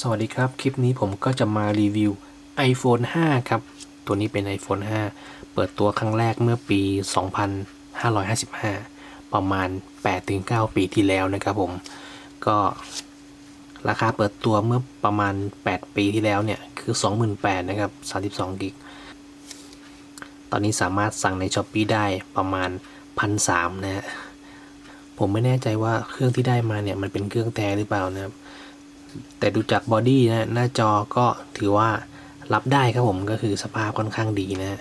สวัสดีครับ คลิปนี้ผมก็จะมารีวิว iPhone 5 ครับ ตัวนี้เป็น iPhone 5 เปิดตัวครั้งแรกเมื่อปี 2555 ประมาณ 8-9 ปีที่แล้วนะครับผม ก็ราคาเปิดตัวเมื่อประมาณ 8 ปีที่แล้วเนี่ย คือ 28,000นะครับ 32กิก ตอนนี้สามารถสั่งใน s h อ p e e ได้ประมาณ 1,300นะฮะผมไม่แน่ใจว่าเครื่องที่ได้มาเนี่ย มันเป็นเครื่องแท้หรือเปล่านะครับ แต่ดูจากบอดี้นะหน้าจอก็ถือว่ารับได้ครับผมก็คือสภาพค่อนข้างดีนะ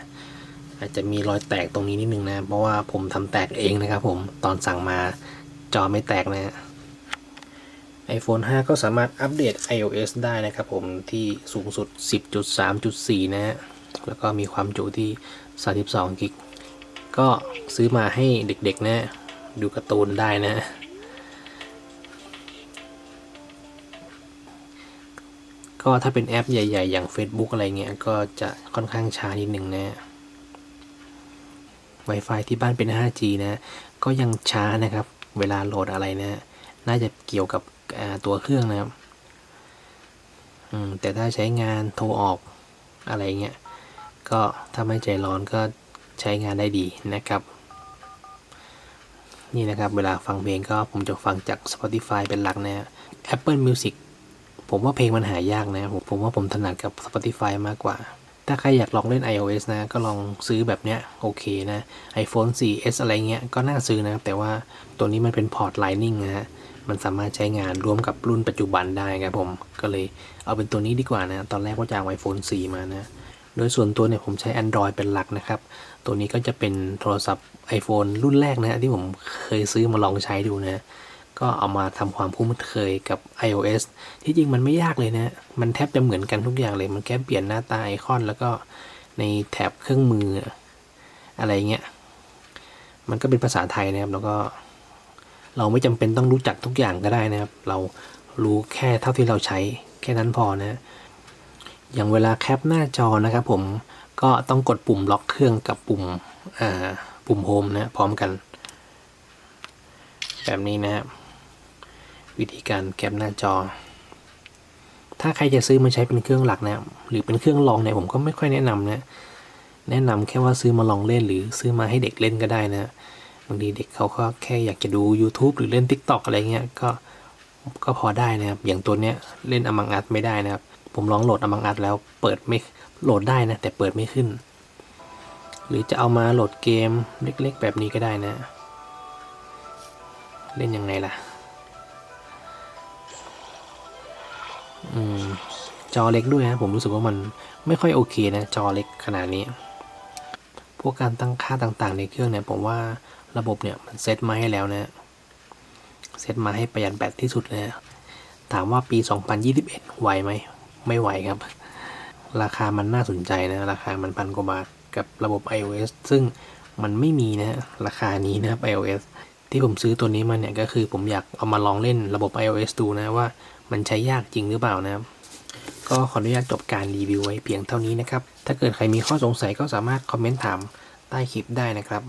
อาจจะมีรอยแตกตรงนี้นิดนึงนะ เพราะว่าผมทำแตกเองนะครับผมตอนสั่งมาจอไม่แตกนะ iPhone 5 ก็สามารถอัปเดต iOS ได้นะครับผมที่สูงสุด 10.3.4 นะฮะแล้วก็มีความจุที่ 32 กิก ก็ซื้อมาให้เด็กๆนะ ดูการ์ตูนได้นะ ก็ถ้าเป็นแอปใหญ่ ๆ อย่าง Facebook อะไรเงี้ย ก็จะค่อนข้างช้านิดหนึ่งนะ Wi-Fi ที่บ้านเป็น 5G นะ ก็ยังช้านะครับ เวลาโหลดอะไรนะ น่าจะเกี่ยวกับตัวเครื่องนะครับอืมแต่ถ้าใช้งานโทรออกอะไรเงี้ย ก็ถ้าไม่ใจร้อนก็ใช้งานได้ดีนะครับ นี่นะครับ เวลาฟังเพลงก็ผมจะฟังจาก Spotify เป็นหลักนะ Apple Music ผมว่าเพลงมันหายากนะผมผมว่าผมถนัดกับ Spotify มากกว่า ถ้าใครอยากลองเล่น iOS นะ ก็ลองซื้อแบบเนี้ยโอเคนะ iPhone 4S อะไรเงี้ยก็น่าซื้อนะ แต่ว่าตัวนี้มันเป็นพอร์ต Lightning นะฮะมันสามารถใช้งานร่วมกับรุ่นปัจจุบันได้ครับผมก็เลยเอาเป็นตัวนี้ดีกว่านะ ตอนแรกว่าจะเอา iPhone 4 มานะโดยส่วนตัวเนี่ยผมใช้ Android เป็นหลักนะครับ ตัวนี้ก็จะเป็นโทรศัพท์ iPhone รุ่นแรกนะฮะที่ผมเคยซื้อมาลองใช้ดูนะ ก็เอามาทำความคุ้นเคยกับ iOS ที่จริงมันไม่ยากเลยนะ มันแทบจะเหมือนกันทุกอย่างเลย มันแค่เปลี่ยนหน้าตาไอคอน แล้วก็ในแถบเครื่องมืออะไรเงี้ย มันก็เป็นภาษาไทยนะครับ แล้วก็ เราไม่จำเป็นต้องรู้จักทุกอย่างก็ได้นะครับ เรารู้แค่เท่าที่เราใช้แค่นั้นพอนะ อย่างเวลาแคปหน้าจอนะครับผม ก็ต้องกดปุ่มล็อกเครื่องกับปุ่มปุ่มโฮมนะพร้อมกัน แบบนี้นะครับ วิธีการแคปหน้าจอ ถ้าใครจะซื้อมาใช้เป็นเครื่องหลักนะหรือเป็นเครื่องรองเนี่ยผมก็ไม่ค่อยแนะนำนะแนะนำแค่ว่าซื้อมาลองเล่นหรือซื้อมาให้เด็กเล่นก็ได้นะบางทีเด็กเขาก็แค่อยากจะดู YouTube หรือเล่น TikTok อะไรเงี้ยก็ก็พอได้นะครับ อย่างตัวเนี้ยเล่นอมังอัดไม่ได้นะครับ ผมลองโหลดอมังอัดแล้วเปิดไม่โหลดได้นะ แต่เปิดไม่ขึ้น หรือจะเอามาโหลดเกมเล็กๆ แบบนี้ก็ได้นะ เล่นยังไงล่ะ จอเล็กด้วยนะผมรู้สึกว่ามันไม่ค่อยโอเคนะจอเล็กขนาดนี้ พวกการตั้งค่าต่างๆในเครื่องเนี่ยผมว่าระบบเนี่ยมันเซตมาให้แล้วนะเซตมาให้ประหยัดแบตที่สุดเลยนะถามว่าปี 2021 ไหวไหม ไม่ไหวครับ ราคามันน่าสนใจนะ ราคามันพันกว่าบาทกับระบบ iOS ซึ่งมันไม่มีนะ ราคานี้นะครับ iOS ที่ผมซื้อตัวนี้มาเนี่ยก็คือผมอยากเอามาลองเล่นระบบ iOS ดูนะว่ามันใช้ยากจริงหรือเปล่านะครับก็ขออนุญาตจบการรีวิวไว้เพียงเท่านี้นะครับ ถ้าเกิดใครมีข้อสงสัยก็สามารถคอมเมนต์ถามใต้คลิปได้นะครับ